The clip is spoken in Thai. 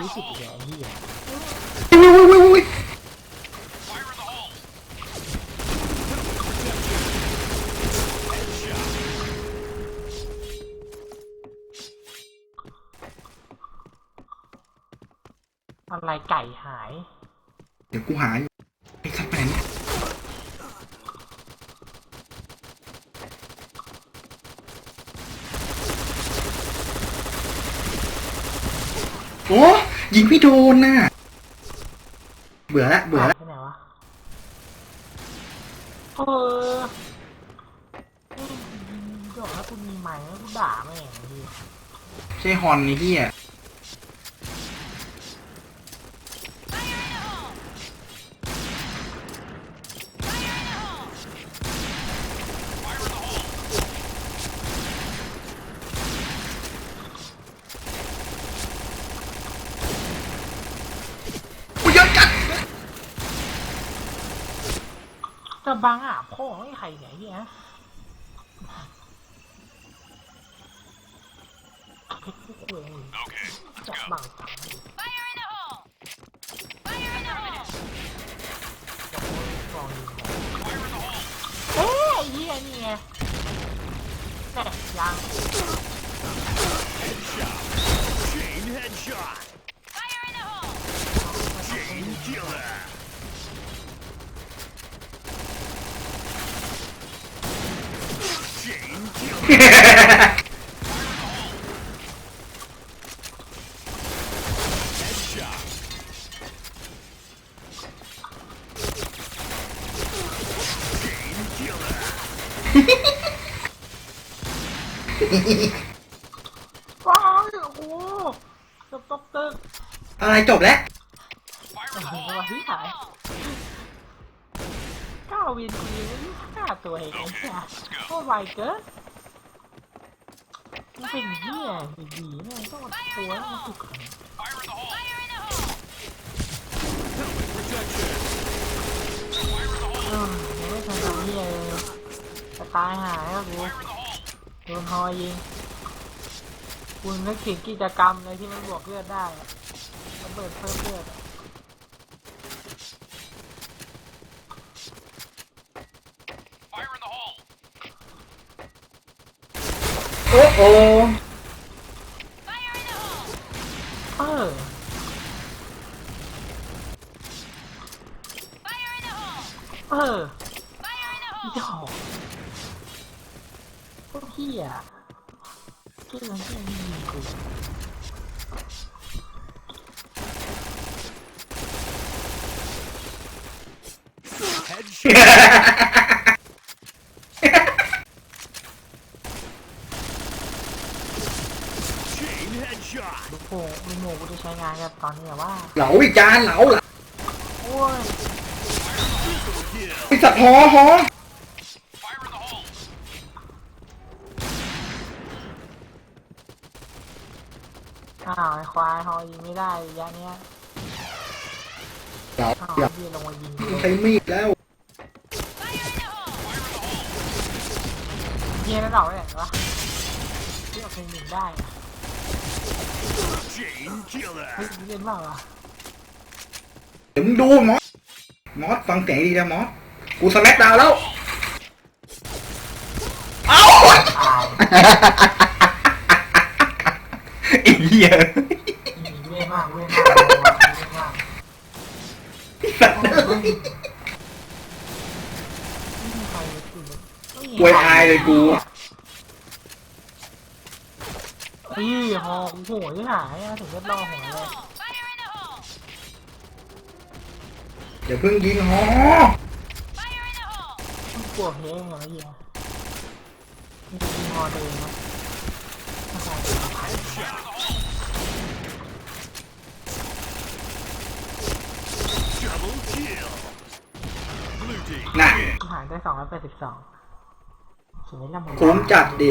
รู้สึกแย่เหี้ยอุ้ยอุ้ยอุ้ยอุ้ยอะไรไก่หาย เดี๋ยวกูหาอยู่ไอ้สัตว์แมนโอ้ ยิงไม่โดนน่ะ เบื่อละเบื่อละที่ไหนวะเออเอ้ยเดี๋ยวถ้ากูมีใหม่แล้วกูด่าแม่งดิใช่ฮอนนี่พี่อะ กูเยอะจัด จะบังอะพ่อไม่ใครไหนเฮียเพชรกูคุยมึงจะบังตังค์ Fire in the hole! Fire in the hole! จะโอยกองยิงเอ้ยไอ้เฮียนี่ไงแม่ยัง Chain headshot. Fire in the hole! Chain killer. Chain killer. Headshot. Chain killer. ว้าวโอ้โหตบตบตึกอะไรจบแล้วโอ้โหที่หายเก้าวินทีนี่ฆ่าตัวเองไอ้เนี่ยโอ้ไวเกินมัน เป็นเหี้ยดีๆเนี่ยต้องมาตัวให้มันสุกขนาด Fire in the hole! เออยังไม่ทันทำเหี้ยเลยจะตายหายแล้วกูโดนฮอยิงคุณนึกถึงกิจกรรมเลยที่มันบวกเลือดได้อะระเบิดเพิ่มเลือดอะ Fire in the hole! โอ้โอ Fire in the hole! เออ Fire in the hole! เออ Fire in the อี hole! ดอกพวกเหี้ยเกี่ยงเกี่ยงยิงกู Headshot. Chain headshot. ลูกโป่งลูกโม่กูจะใช้งานกับตอนนี้อะว่าเหลาอีกจานเหลาเหลาโอ้ย Kill. ไอสัตว์หอหอ Fire in the hole! อ้าวไอ้ควายฮอยิงไม่ได้ระยะเนี้ยเหลาอ้าวเหลาเหี้ยลงมายิงใช้มีดแล้ว Fire in the hole! เหี้ยนั่นเหรอเนี่ยวะที่เอาเพลงหนึ่งได้อะ Chain killer. เฮ้ยเล่นเปล่าวะเดี๋ยวมึงดูมอส มอสฟังเสียงดีนะมอส กูสแมกดาวน์แล้ว เอ้าตายไอ้เหี้ยเล่นมากเล่นมากเล่นมากไอ้สัตว์โอ้ยไม่มีใครเลยคือไม่มีกวยอายเลยกู เฮ้ยฮอกูโหยหายอะถึงจะรอหัวเลย Fire in the hole! เดี๋ยวเพิ่งยิงหอ Fire in the hole! มันกลัวเพลงเหรอเฮียนี่ยิงฮอตัวเองนะไม่ใช่เป็นใคร Double kill. Blue team. น่ะหายได้สองร้อยแปดสิบสองสวยละมึงคุ้มจัดดิ